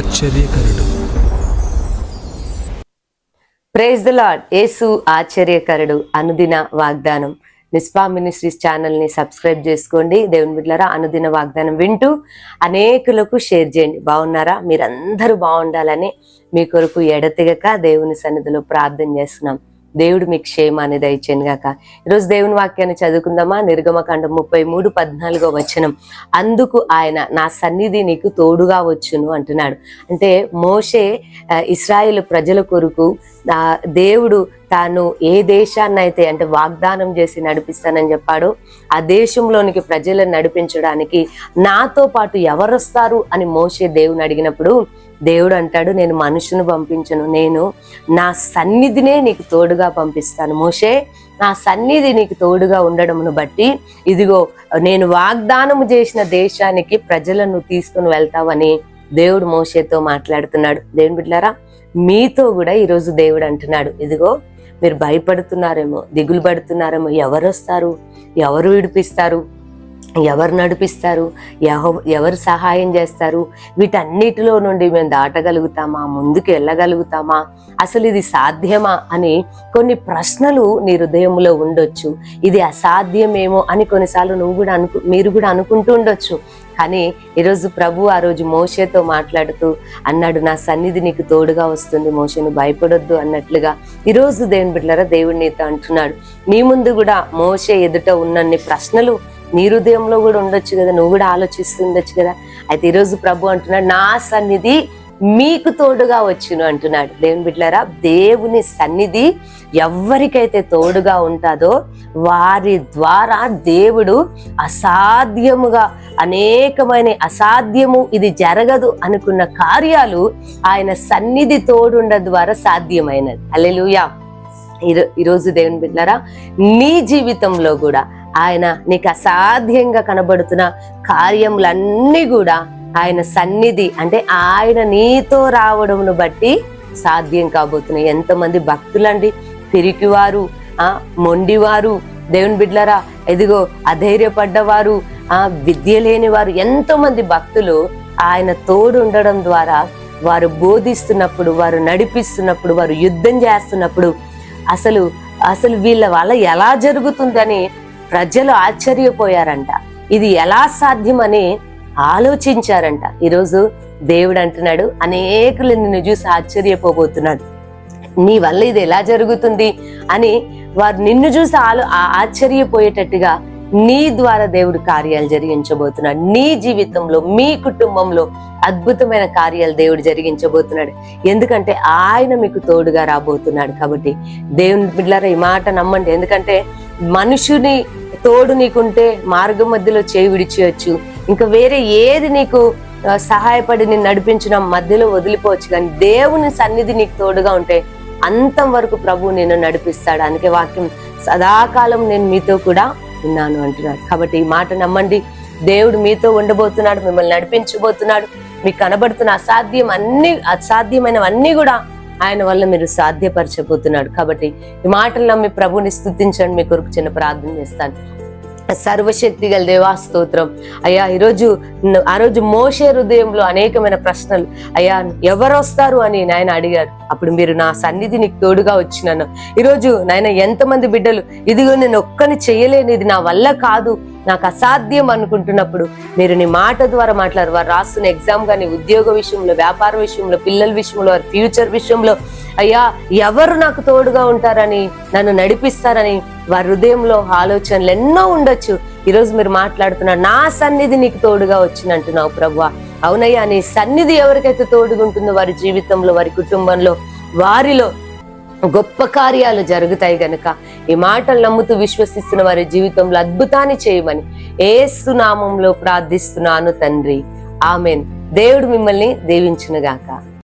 ఆశ్చర్యకరుడు. Praise the lord యేసు ఆశ్చర్యకరుడు. అనుదిన వాగ్దానం. నిస్పా మినిస్ట్రీస్ ఛానల్ని సబ్స్క్రైబ్ చేసుకోండి. దేవుని బిడ్డలారా అనుదిన వాగ్దానం వింటూ అనేకులకు షేర్ చేయండి. బాగున్నారా? మీరందరూ బాగుండాలని మీ కొరకు ఎడతెగక దేవుని సన్నిధిలో ప్రార్థన చేస్తున్నాం. దేవుడు మీ క్షేమాన్ని దయచేను గాక. ఈరోజు దేవుని వాక్యాన్ని చదువుకుందామా? నిర్గమకాండం ముప్పై మూడు పద్నాలుగో వచనం. అందుకు ఆయన నా సన్నిధి నీకు తోడుగా వచ్చును అంటున్నాడు. అంటే మోషే ఇస్రాయేల్ ప్రజల కొరకు ఆ, దేవుడు తాను ఏ దేశాన్ని అయితే అంటే వాగ్దానం చేసి నడిపిస్తానని చెప్పాడో ఆ దేశంలోనికి ప్రజలను నడిపించడానికి నాతో పాటు ఎవరు వస్తారు అని మోషే దేవుని అడిగినప్పుడు దేవుడు అంటాడు నేను మనుషుని పంపించను. నేను నా సన్నిధినే నీకు తోడుగా పంపిస్తాను. మోషే నా సన్నిధి నీకు తోడుగా ఉండడమును బట్టి ఇదిగో నేను వాగ్దానము చేసిన దేశానికి ప్రజలను తీసుకుని వెళ్తావని దేవుడు మోషేతో మాట్లాడుతున్నాడు. దేవుని బిడ్డారా మీతో కూడా ఈరోజు దేవుడు అంటున్నాడు. ఇదిగో మీరు భయపడుతున్నారేమో దిగులు పడుతున్నారేమో ఎవరు వస్తారు? ఎవరు విడిపిస్తారు? ఎవరు నడిపిస్తారు? ఎవ- ఎవరు సహాయం చేస్తారు? వీటన్నిటిలో నుండి మేము దాటగలుగుతామా? ముందుకు వెళ్ళగలుగుతామా? అసలు ఇది సాధ్యమా? అని కొన్ని ప్రశ్నలు నీ హృదయంలో ఉండొచ్చు. ఇది అసాధ్యమేమో అని కొన్నిసార్లు నువ్వు కూడా అనుకు మీరు కూడా అనుకుంటూ ఉండొచ్చు. కానీ ఈరోజు ప్రభు ఆ రోజు మోషేతో మాట్లాడుతూ అన్నాడు నా సన్నిధి నీకు తోడుగా వస్తుంది. మోషను భయపడొద్దు అన్నట్లుగా ఈరోజు దేవుని బిడ్డలారా దేవుడు నీతో అంటున్నాడు. నీ ముందు కూడా మోషే ఎదుట ఉన్నన్ని ప్రశ్నలు నీ హృదయంలో కూడా ఉండొచ్చు కదా నువ్వు కూడా ఆలోచిస్తుండొచ్చు కదా. అయితే ఈరోజు ప్రభు అంటున్నాడు నా సన్నిధి మీకు తోడుగా వచ్చును అంటున్నాడు. దేవుని బిడ్డలారా దేవుని సన్నిధి ఎవరికైతే తోడుగా ఉంటుందో వారి ద్వారా దేవుడు అసాధ్యముగా అనేకమైన అసాధ్యము ఇది జరగదు అనుకున్న కార్యాలు ఆయన సన్నిధి తోడుండ ద్వారా సాధ్యమైనది. అల్లెలుయా ఈరో- ఈరోజు దేవుని బిడ్డలారా నీ జీవితంలో కూడా ఆయన నీకు అసాధ్యంగా కనబడుతున్న కార్యములన్నీ కూడా ఆయన సన్నిధి అంటే ఆయన నీతో రావడమును బట్టి సాధ్యం కాబోతున్నాయి. ఎంతమంది భక్తులండి పిరికివారు ఆ మొండివారు దేవుని బిడ్లరా ఎదిగో అధైర్యపడ్డవారు ఆ విద్య లేని వారు ఎంతో మంది భక్తులు ఆయన తోడు ఉండడం ద్వారా వారు బోధిస్తున్నప్పుడు వారు నడిపిస్తున్నప్పుడు వారు యుద్ధం చేస్తున్నప్పుడు అసలు అసలు వీళ్ళ వల్ల ఎలా జరుగుతుందని ప్రజలు ఆశ్చర్యపోయారంట. ఇది ఎలా సాధ్యమని ఆలోచించారంట. ఈరోజు దేవుడు అంటున్నాడు అనేకులు నిన్ను చూసి ఆశ్చర్యపోబోతున్నాడు. నీ వల్ల ఇది ఎలా జరుగుతుంది? అని వారు నిన్ను చూసి ఆలో ఆశ్చర్యపోయేటట్టుగా నీ ద్వారా దేవుడు కార్యాలు జరిగించబోతున్నాడు. నీ జీవితంలో మీ కుటుంబంలో అద్భుతమైన కార్యాలు దేవుడు జరిగించబోతున్నాడు. ఎందుకంటే ఆయన మీకు తోడుగా రాబోతున్నాడు కాబట్టి దేవుని బిడ్డారా ఈ మాట నమ్మండి. ఎందుకంటే మనుషుని తోడు నీకుంటే మార్గం మధ్యలో చేయి విడిచేయచ్చు. ఇంకా వేరే ఏది నీకు సహాయపడి నేను నడిపించిన మధ్యలో వదిలిపోవచ్చు. కానీ దేవుని సన్నిధి నీకు తోడుగా ఉంటే అంతం వరకు ప్రభు నేను నడిపిస్తాడు. అందుకే వాక్యం సదాకాలం నేను మీతో కూడా ఉన్నాను అంటున్నాడు. కాబట్టి ఈ మాట నమ్మండి. దేవుడు మీతో ఉండబోతున్నాడు మిమ్మల్ని నడిపించబోతున్నాడు. మీకు కనబడుతున్న అసాధ్యం అన్ని అసాధ్యమైనవన్నీ కూడా ఆయన వల్ల మీరు సాధ్యపరచబోతున్నాడు. కాబట్టి ఈ మాటలు నమ్మి ప్రభుని స్థుతించండి. మీ కొరకు చిన్న ప్రార్థన చేస్తాను. సర్వశక్తి గల దేవా స్తోత్రం. అయ్యా ఈరోజు ఆ రోజు మోసే హృదయంలో అనేకమైన ప్రశ్నలు. అయ్యా ఎవరు వస్తారు అని నాయన అడిగారు. అప్పుడు మీరు నా సన్నిధి నీకు తోడుగా వచ్చినాను. ఈరోజు నాయన ఎంతమంది బిడ్డలు ఇదిగో నేను ఒక్కని చేయలేను ఇది నా వల్ల కాదు. నాకు అసాధ్యం అనుకుంటున్నప్పుడు మీరు నీ మాట ద్వారా మాట్లాడారు. వారు రాస్తున్న ఎగ్జామ్ కానీ ఉద్యోగ విషయంలో వ్యాపార విషయంలో పిల్లల విషయంలో వారి ఫ్యూచర్ విషయంలో అయ్యా ఎవరు నాకు తోడుగా ఉంటారని నన్ను నడిపిస్తారని వారి హృదయంలో ఆలోచనలు ఎన్నో ఉండొచ్చు. ఈరోజు మీరు మాట్లాడుతున్న నా సన్నిధి నీకు తోడుగా వచ్చినంటున్నావు ప్రభు అవునయ్యా నీ సన్నిధి ఎవరికైతే తోడుగుంటుందో వారి జీవితంలో వారి కుటుంబంలో వారిలో గొప్ప కార్యాలు జరుగుతాయి గనుక ఈ మాటలు నమ్ముతూ విశ్వసిస్తున్న వారి జీవితంలో అద్భుతాన్ని చేయమని ఏసునామంలో ప్రార్థిస్తున్నాను తండ్రి. ఆమెన్. దేవుడు మిమ్మల్ని దీవించునుగాక.